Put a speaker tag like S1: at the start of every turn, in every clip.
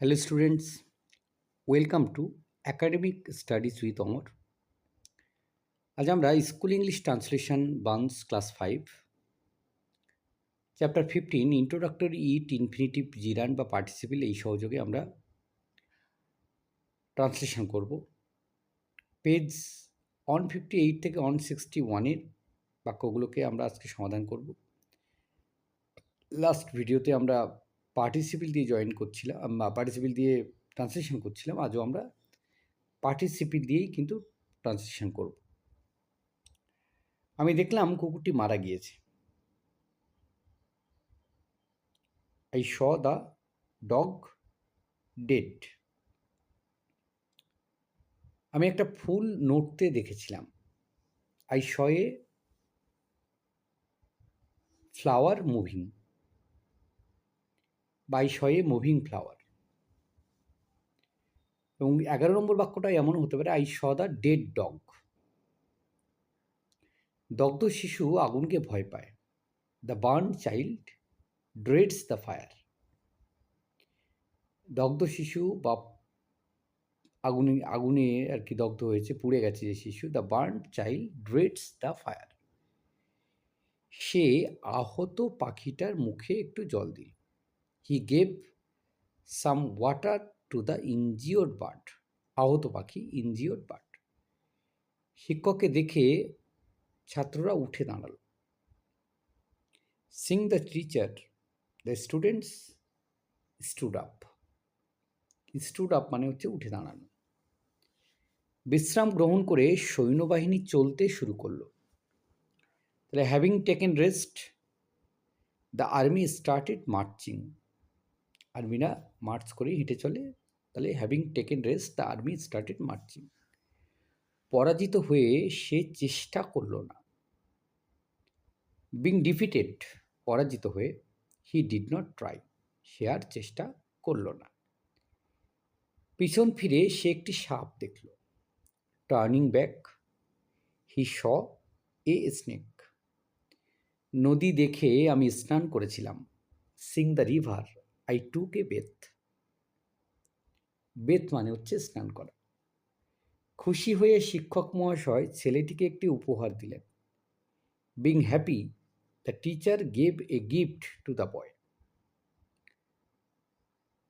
S1: Hello, students. Welcome to Academic Studies with Omar. আজ আমরা school English translation buns class five chapter fifteen introductory it infinitive gerund বা participle এই সহযোগে আমরা translation করব page one fifty eight থেকে one sixty ওয়ানের বাক্যগুলোকে আমরা আজকে সমাধান করব লাস্ট ভিডিওতে আমরা পার্টিসিপিল দিয়ে জয়েন করছিলাম পার্টিসিপিল দিয়ে ট্রান্সলেশন করছিলাম, আজও আমরা পার্টিসিপিল দিয়েই কিন্তু ট্রান্সলেশন করব। আমি দেখলাম কুকুরটি মারা গিয়েছে। I saw the dog dead আমি একটা ফুল নড়তে দেখেছিলাম। I saw a flower moving by saw a moving flower. এবং এগারো নম্বর বাক্যটা এমন হতে পারে, I saw the dead dog. দগ্ধ শিশু আগুনকে ভয় পায়। The burn child dreads the fire. দগ্ধ শিশু বা আগুনে আগুনে আর কি দগ্ধ হয়েছে, পুড়ে গেছে যে শিশু, the burn child dreads the fire. সে আহত পাখিটার মুখে একটু জল দিল। He gave some water to the injured bird আহত পাখি ইনজিওর্ড বার্ড শিক্ষককে দেখে ছাত্ররা উঠে দাঁড়াল। Seeing the teacher the students stood up stood up মানে হচ্ছে উঠে দাঁড়ানো। বিশ্রাম গ্রহণ করে সৈন্যবাহিনী চলতে শুরু করল। তাহলে having taken rest the army started marching আর্মিরা march করে হেঁটে চলে। তাহলে having taken rest the army started marching পরাজিত হয়ে সে চেষ্টা করল না। বিং ডিফিটেড পরাজিত হয়ে হি ডিড নট ট্রাই সে আর চেষ্টা করল না। পিছন ফিরে সে একটি সাপ দেখল। Turning back he saw a snake নদী দেখে আমি স্নান করেছিলাম। Seeing the river. I took bath bath মানে হচ্ছে স্নান করা। খুশি হয়ে শিক্ষক মহাশয় ছেলেটিকে একটি উপহার দিলেন। Being happy the teacher gave a gift to the boy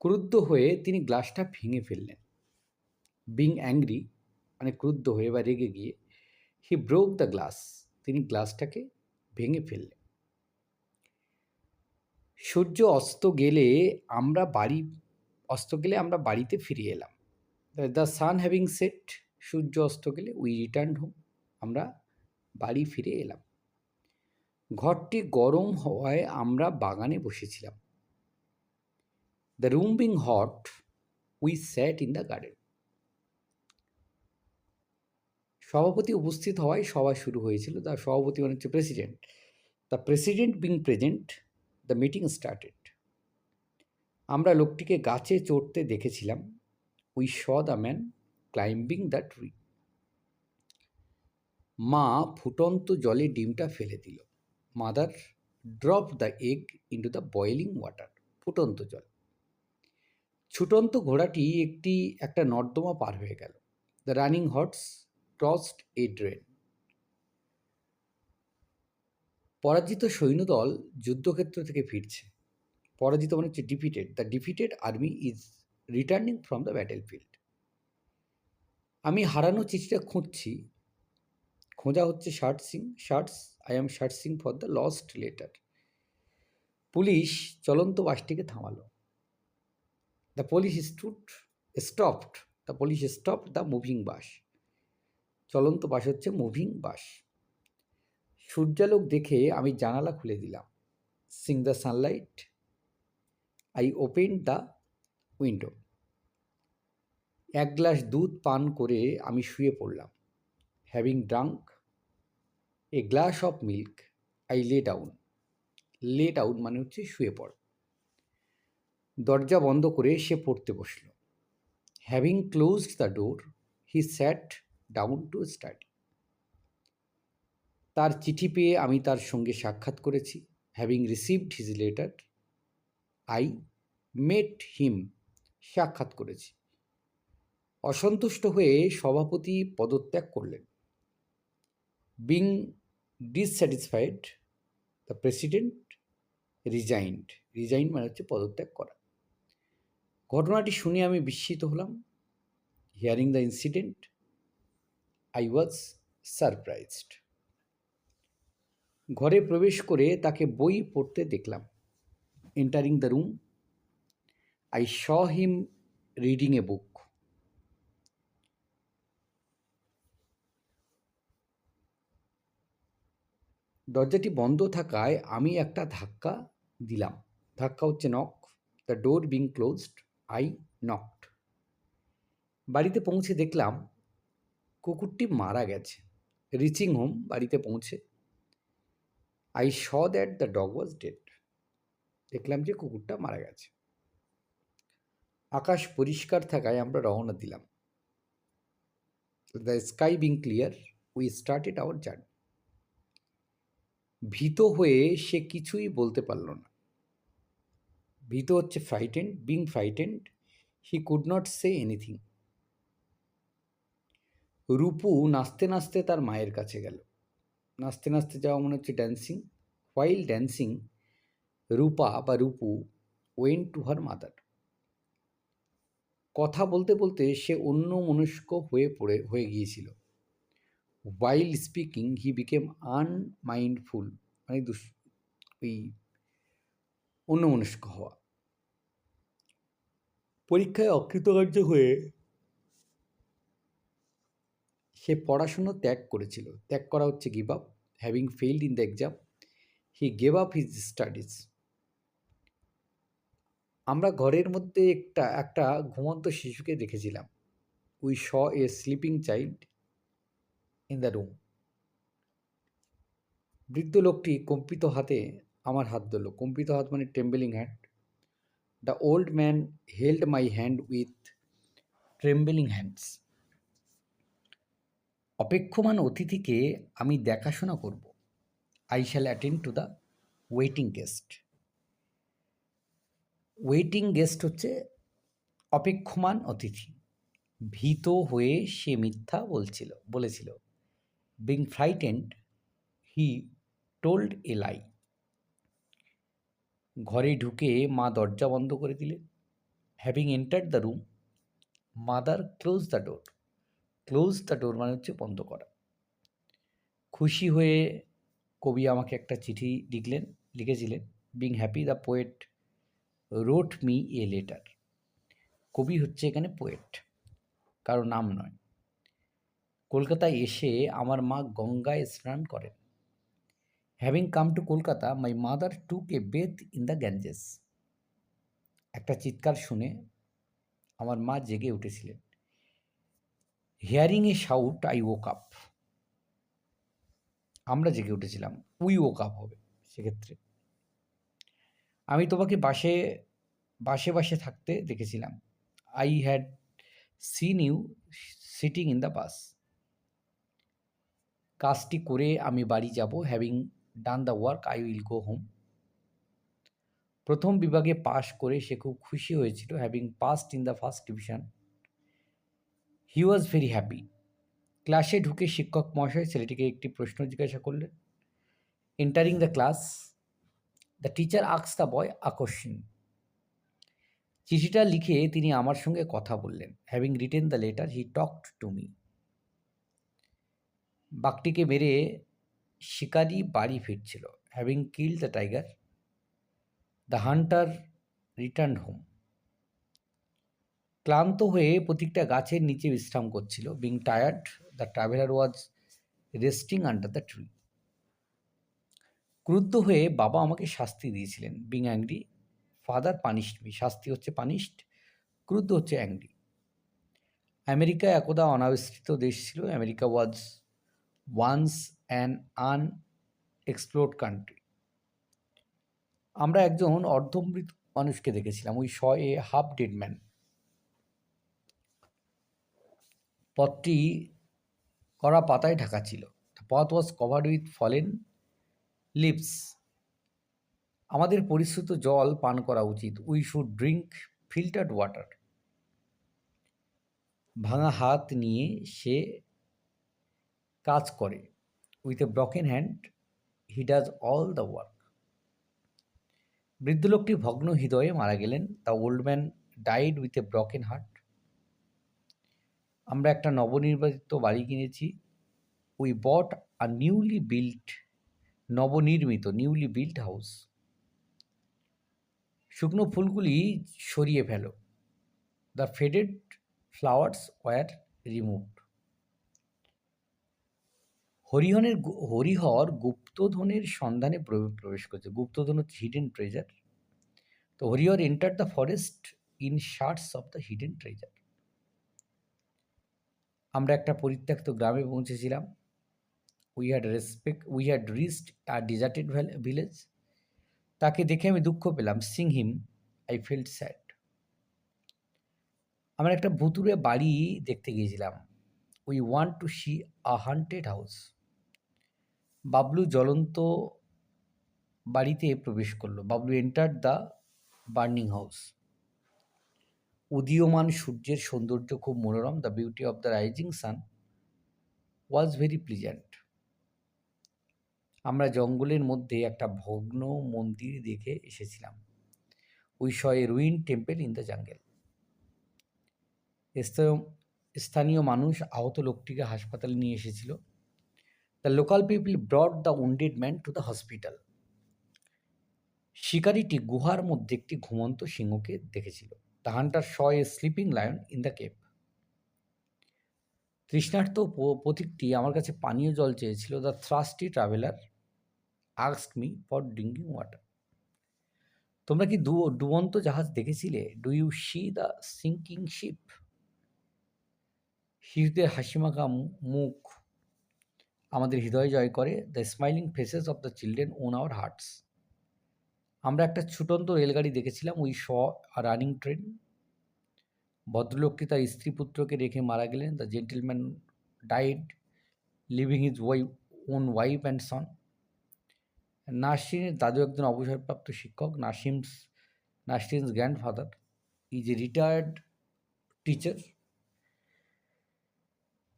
S1: ক্রুদ্ধ হয়ে তিনি গ্লাসটা ভেঙে ফেললেন। বিং অ্যাংরি মানে ক্রুদ্ধ হয়ে বা রেগে গিয়ে হি ব্রোক দ্য গ্লাস তিনি গ্লাসটাকে ভেঙে ফেললেন। সূর্য অস্ত গেলে আমরা বাড়ি, অস্ত গেলে আমরা বাড়িতে ফিরে এলাম। দ্য সান হ্যাভিং সেট সূর্য অস্ত গেলে উই রিটার্ন হোম আমরা বাড়ি ফিরে এলাম। ঘরটি গরম হওয়ায় আমরা বাগানে বসেছিলাম। The room being hot we sat in the garden সভাপতি উপস্থিত হওয়ায় সভা শুরু হয়েছিল। দ্য সভাপতি মানে হচ্ছে president the president being present the meeting started আমরা লোকটিকে গাছে চড়তে দেখেছিলাম। We saw the man climbing the tree মা ফুটন্ত জলে ডিমটা ফেলে দিল। Mother drop the egg into the boiling water ফুটন্ত জল। ছুটন্ত ঘোড়াটি একটি, একটা নর্দমা পার হয়ে গেল। The running horse crossed a drain পরাজিত সৈন্যদল যুদ্ধক্ষেত্র থেকে ফিরছে। পরাজিত মানে হচ্ছে defeated the defeated army is returning from the battle field আমি হারানো চিঠিটা খুঁজছি। খোঁজা হচ্ছে searching. Searches I am searching for the lost letter police চলন্ত বাসটিকে থামালো। The police stood stopped the police stop the moving bus. চলন্ত বাস হচ্ছে মুভিং বাস। সূর্যালোক দেখে আমি জানালা খুলে দিলাম। Seeing the sunlight I open the window এক গ্লাস দুধ পান করে আমি শুয়ে পড়লাম। Having drunk a glass of milk I lay down lay down মানে হচ্ছে শুয়ে পড়। দরজা বন্ধ করে সে পড়তে বসল। Having closed the door he sat down to study তার চিঠি পেয়ে আমি তার সঙ্গে সাক্ষাৎ করেছি। Having received his letter I met him সাক্ষাৎ করেছি। অসন্তুষ্ট হয়ে সভাপতি পদত্যাগ করলেন। Being dissatisfied the president resigned resign মানে হচ্ছে পদত্যাগ করা। ঘটনাটি শুনে আমি বিস্মিত হলাম। Hearing the incident I was surprised ঘরে প্রবেশ করে তাকে বই পড়তে দেখলাম। Entering the room I saw him reading a book দরজাটি বন্ধ থাকায় আমি একটা ধাক্কা দিলাম। ধাক্কা হচ্ছে knock the door being closed I knocked বাড়িতে পৌঁছে দেখলাম, কুকুরটি মারা গেছে। রিচিং হোম বাড়িতে পৌঁছে I saw that the dog was dead দেখলাম যে কুকুরটা মারা গেছে। আকাশ পরিষ্কার থাকায় আমরা রওনা দিলাম। The sky being clear we started our journey ভীত হয়ে সে কিছুই বলতে পারল না। ভীত হচ্ছে frightened being frightened he could not say anything Rupu নাচতে নাচতে তার মায়ের কাছে গেল। নাচতে নাচতে যাওয়া মনে হচ্ছে ড্যান্সিং হোয়াইল ড্যান্সিং রূপা বা Rupu went to her mother কথা বলতে বলতে সে অন্য মনস্ক হয়ে পড়ে, হয়ে গিয়েছিল। While speaking he became unmindful মানে দুস, ওই অন্যমনস্ক হওয়া। পরীক্ষায় অকৃতকার্য হয়ে সে পড়াশুনো ত্যাগ করেছিল। ত্যাগ করা হচ্ছে give up having failed in the exam he gave up his studies আমরা ঘরের মধ্যে একটা একটা ঘুমন্ত শিশুকে দেখেছিলাম। We saw a sleeping child in the room বৃদ্ধ লোকটি কম্পিত হাতে আমার হাত ধরল। কম্পিত হাত মানে trembling hand the old man held my hand with trembling hands অপেক্ষমান অতিথিকে আমি দেখাশোনা করব। I shall attend to the waiting guest waiting guest হচ্ছে অপেক্ষমান অতিথি। ভীত হয়ে সে মিথ্যা বলছিল, বলেছিল। Being frightened he told a lie ঘরে ঢুকে মা দরজা বন্ধ করে দিলেন। Having entered the room mother close the door close the door মানে হচ্ছে বন্ধ করা। খুশি হয়ে কবি আমাকে একটা চিঠি লিখলেন, লিখেছিলেন being happy the poet wrote me a letter কবি হচ্ছে এখানে পোয়েট কারও নাম নয়। কলকাতায় এসে আমার মা গঙ্গায় স্নান করেন। Having come to Kolkata my mother took a bath in the Ganges একটা চিৎকার শুনে আমার মা জেগে উঠেছিলেন। Hearing a shout I woke up আমরা জেগে উঠেছিলাম, উই ওক আপ হবে সেক্ষেত্রে। আমি তোমাকে বাসে বাসে বাসে থাকতে দেখেছিলাম। I had seen you sitting in the bus কাজটি করে আমি বাড়ি যাব having done the work I will go home প্রথম বিভাগে পাশ করে সে খুব খুশি হয়েছিল having passed in the first division he was very happy ক্লাসে ঢুকে শিক্ষক মহাশয় ছেলেটিকে একটি প্রশ্ন জিজ্ঞাসা করলেন। Entering the class the teacher asks the boy a question চিঠিটা লিখে তিনি আমার সঙ্গে কথা বললেন। Having written the letter he talked to me বাঘটিকে মেরে শিকারি বাড়ি ফিরছিল। Having kill the tiger the hunter return home ক্লান্ত হয়ে প্রত্যেকটা গাছের নিচে বিশ্রাম করছিল being tired the traveller was resting under the tree ক্রুদ্ধ হয়ে বাবা আমাকে শাস্তি দিয়েছিলেন being angry father punished me শাস্তি হচ্ছে পানিশড ক্রুদ্ধ হচ্ছে অ্যাংরি আমেরিকা একদা অনাবিষ্কৃত দেশ ছিল, America was once an unexplored country আমরা একজন অর্ধমৃত মানুষকে দেখেছিলাম, ওই saw a half dead man পথটি করা পাতায় ঢাকা ছিল। পথ was covered with fallen leaves আমাদের পরিশ্রুত জল পান করা উচিত। We should drink filtered water ভাঙা হাত নিয়ে সে কাজ করে। With a broken hand he does all the work বৃদ্ধ লোকটি ভগ্ন হৃদয়ে মারা গেলেন। The old man died with a broken heart আমরা একটা নবনির্বাচিত বাড়ি কিনেছি। We bought a newly built নবনির্মিত নিউলি বিল্ট হাউস শুকনো ফুলগুলি সরিয়ে ফেলো। The faded flowers were removed হরিহনের Harihar গুপ্তধনের সন্ধানে প্রবেশ করছে। গুপ্তধন হচ্ছে হিডেন ট্রেজার তো Harihar enter the forest in search of the hidden treasure আমরা একটা পরিত্যক্ত গ্রামে পৌঁছেছিলাম। We had respect we had reached a deserted village তাকে দেখে আমি দুঃখ পেলাম। Seeing him I felt sad আমরা একটা ভুতুরে বাড়ি দেখতে গিয়েছিলাম। We went to see a haunted house Bablu জ্বলন্ত বাড়িতে প্রবেশ করল। Bablu enter the burning house উদীয়মান সূর্যের সৌন্দর্য খুব মনোরম। The beauty of the rising sun was very pleasant আমরা জঙ্গলের মধ্যে একটা ভগ্ন মন্দির দেখে এসেছিলাম। We a ruin temple in the jungle. স্থানীয় মানুষ আহত লোকটিকে হাসপাতালে নিয়ে এসেছিল। The local people brought the wounded man to the hospital শিকারিটি গুহার মধ্যে একটি ঘুমন্ত সিংহকে দেখেছিল। The hunter saw a sleeping lion in the cave তৃষ্ণার্ত প- পথিকটি আমার কাছে পানীয় জল চেয়েছিল। The thirsty traveller ask me for drinking water তোমরা কি ডু- ডুবন্ত জাহাজ দেখেছিলে? Do you see the sinking ship শিশুদের হাসিমাখা মুখ আমাদের হৃদয় জয় করে। The smiling faces of the children on our hearts আমরা একটা ছুটন্ত রেলগাড়ি দেখেছিলাম উই শ রানিং ট্রেন ভদ্রলোকটি তার স্ত্রী পুত্রকে রেখে মারা গেলেন the gentleman died leaving his Y on wife and son নাসরিনের দাদু একজন অবসরপ্রাপ্ত শিক্ষক, Nasim's, Nasrin's grandfather is a retired teacher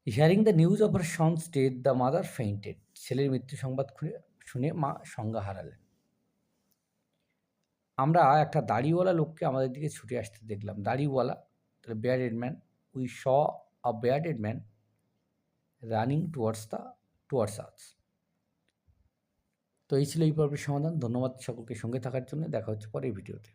S1: hearing the news of our son's death the mother fainted ছেলের মৃত্যু সংবাদ শুনে মা সংজ্ঞা হারালেন। আমরা একটা দাড়িওয়ালা লোককে আমাদের দিকে ছুটে আসতে দেখলাম। দাড়িওয়ালা তাহলে bearded man we saw a bearded man running towards the towards arts তো এই ছিল এই পর্বের সমাধান। ধন্যবাদ সকলকে সঙ্গে থাকার জন্য। দেখা হচ্ছে পরের ভিডিওতে।